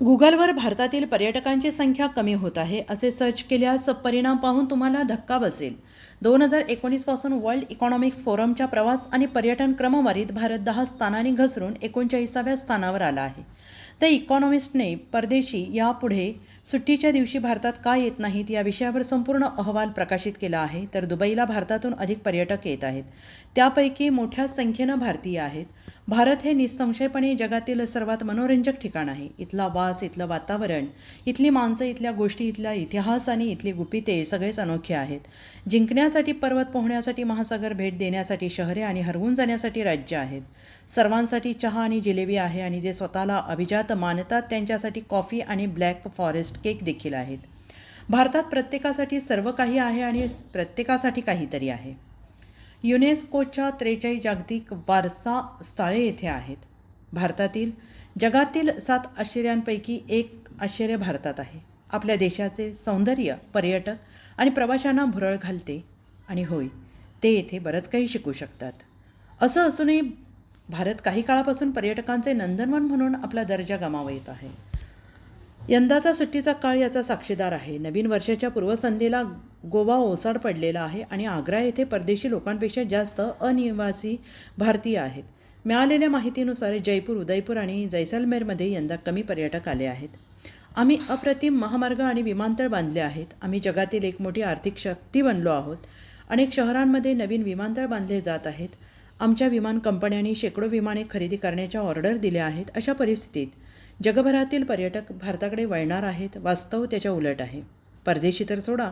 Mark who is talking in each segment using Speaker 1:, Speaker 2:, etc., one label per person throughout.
Speaker 1: गुगलवर भारतातील पर्यटकांची संख्या कमी होत आहे असे सर्च केल्यास परिणाम पाहून तुम्हाला धक्का बसेल. दोन हजार एकोणीसपासून वर्ल्ड इकॉनॉमिक्स फोरमच्या प्रवास आणि पर्यटन क्रमवारीत भारत दहा स्थानांनी घसरून एकोणचाळीसाव्या स्थानावर आला आहे. द इकॉनॉमिस्टने परदेशी यापुढे सुट्टीच्या दिवशी भारतात का येत नाहीत या विषयावर संपूर्ण अहवाल प्रकाशित केला आहे. तर दुबईला भारतातून अधिक पर्यटक येत आहेत. त्यापैकी मोठ्या संख्येनं भारतीय आहेत. भारत हे निसंशयपणे जगातील सर्वात मनोरंजक ठिकाण आहे. इथला वास इथलं वातावरण इथली माणसं इथल्या गोष्टी इथला इतिहास आणि इथली गुपिते सगळेच अनोखे आहेत. जिंकण्यासाठी पर्वत पोहण्यासाठी महासागर भेट देण्यासाठी शहरे आणि हरवून जाण्यासाठी राज्य आहेत. सर्वांसाठी चहा आणि जिलेबी आहे आणि जे स्वतःला अभिजात मानतात त्यांच्यासाठी कॉफी आणि ब्लॅक फॉरेस्ट केक देखील आहेत. भारतात प्रत्येकासाठी सर्व काही आहे आणि प्रत्येकासाठी काहीतरी आहे. युनेस्कोच्या त्रेचाळीस जागतिक वारसा स्थळे येथे आहेत. भारतातील जगातील सात आश्चर्यांपैकी एक आश्चर्य भारतात आहे. आपल्या देशाचे सौंदर्य पर्यटक आणि प्रवाशांना भुरळ घालते. आणि होय ते येथे बरंच काही शिकू शकतात. असं असूनही भारत काही काळापासून पर्यटकांचे नंदनवन म्हणून आपला दर्जा गमावत येत आहे. यंदाचा सुट्टीचा काळ याचा साक्षीदार आहे. नवीन वर्षाच्या पूर्वसंध्येला गोवा ओसाड पडलेला आहे आणि आग्रा येथे परदेशी लोकांपेक्षा जास्त अनिवासी भारतीय आहेत. मिळालेल्या माहितीनुसार जयपूर उदयपूर आणि जैसलमेरमध्ये यंदा कमी पर्यटक आले आहेत. आम्ही अप्रतिम महामार्ग आणि विमानतळ बांधले आहेत. आम्ही जगातील एक मोठी आर्थिक शक्ती बनलो आहोत. अनेक शहरांमध्ये नवीन विमानतळ बांधले जात आहेत. आमच्या विमान कंपन्यांनी शेकडो विमाने खरेदी करण्याच्या ऑर्डर दिल्या आहेत अशा परिस्थितीत जगभरातील पर्यटक भारताकडे वळणार आहेत वास्तव त्याच्या उलट आहे. परदेशी तर सोडा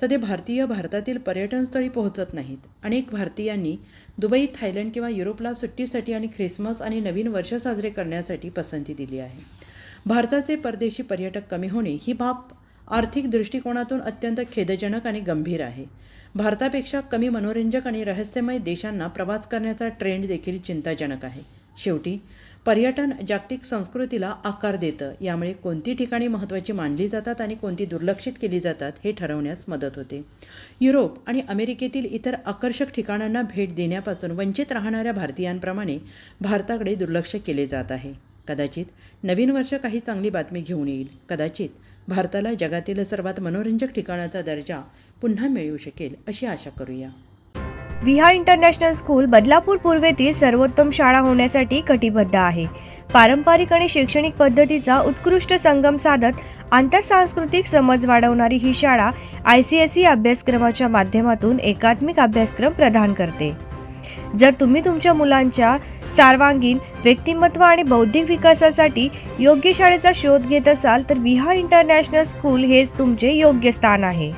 Speaker 1: सध्या भारतीय भारतातील पर्यटनस्थळी पोहोचत नाहीत. अनेक भारतीयांनी दुबई थायलंड किंवा युरोपला सुट्टीसाठी आणि ख्रिसमस आणि नवीन वर्ष साजरे करण्यासाठी पसंती दिली आहे. भारताचे परदेशी पर्यटक कमी होणे ही बाब आर्थिक दृष्टिकोनातून अत्यंत खेदजनक आणि गंभीर आहे. भारतापेक्षा कमी मनोरंजक आणि रहस्यमय देशांना प्रवास करण्याचा ट्रेंड देखील चिंताजनक आहे. शेवटी पर्यटन जागतिक संस्कृतीला आकार देतं यामुळे कोणती ठिकाणी महत्त्वाची मानली जातात आणि कोणती दुर्लक्षित केली जातात हे ठरवण्यास मदत होते. युरोप आणि अमेरिकेतील इतर आकर्षक ठिकाणांना भेट देण्यापासून वंचित राहणाऱ्या भारतीयांप्रमाणे भारताकडे दुर्लक्ष केले जात आहे. कदाचित नवीन वर्ष काही चांगली बातमी घेऊन येईल. कदाचित भारताला जगातील सर्वात मनोरंजक ठिकाणाचा दर्जा पुन्हा मिळू शकेल अशी आशा करूया.
Speaker 2: विहा इंटरनॅशनल स्कूल बदलापूर पूर्वेतील सर्वोत्तम शाळा होण्यासाठी कटिबद्ध आहे. पारंपरिक आणि शैक्षणिक पद्धतीचा उत्कृष्ट संगम साधत आंतरसांस्कृतिक समज वाढवणारी ही शाळा आय सी एस ई अभ्यासक्रमाच्या माध्यमातून एकात्मिक अभ्यासक्रम प्रदान करते. जर तुम्ही तुमच्या मुलांच्या सर्वांगीण व्यक्तिमत्व आणि बौद्धिक विकासासाठी योग्य शाळेचा शोध घेत असाल तर विहा इंटरनॅशनल स्कूल हेच तुमचे योग्य स्थान आहे.